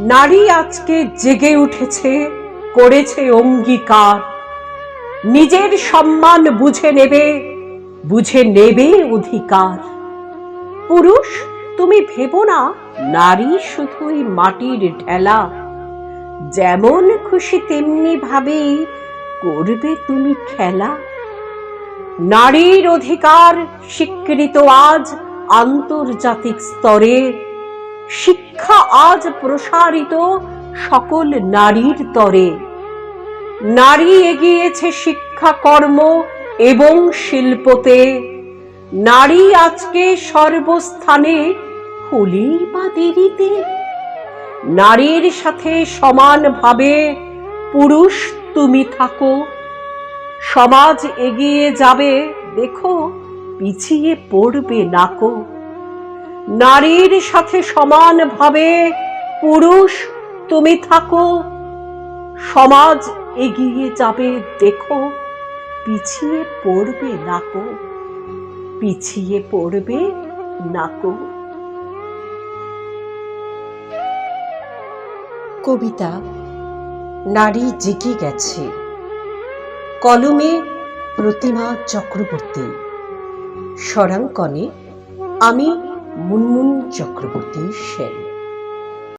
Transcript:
নারী আজকে জেগে উঠেছে, করেছে অঙ্গীকার। নিজের সম্মান বুঝে নেবে বুঝে নেবে অধিকার। পুরুষ, তুমি ভেবো না, নারী শুধুই মাটির ঢেলা। যেমন খুশি তেমনি ভাবে করবে তুমি খেলা। নারীর অধিকার স্বীকৃত আজ আন্তর্জাতিক স্তরে। শিক্ষা আজ প্রসারিত সকল নারীর তরে। নারী এগিয়েছে শিক্ষা কর্ম এবং শিল্পতে। নারী আজকে সর্বস্থানে হলেই বা দেরিতে। নারীর সাথে সমানভাবে পুরুষ তুমি থাকো। সমাজ এগিয়ে যাবে, দেখো, পিছিয়ে পড়বে নাকো নারীর সাথে সমানভাবে পুরুষ তুমি থাকো। সমাজ এগিয়ে যাবে দেখো, পিছিয়ে পড়বে নাকো, পিছিয়ে পড়বে নাকো। কবিতা, নারী জেগে গেছে। কলমে প্রতিমা চক্রবর্তী। স্বরাঙ্কনে, আমি মুনমুন চক্রবর্তী সেন।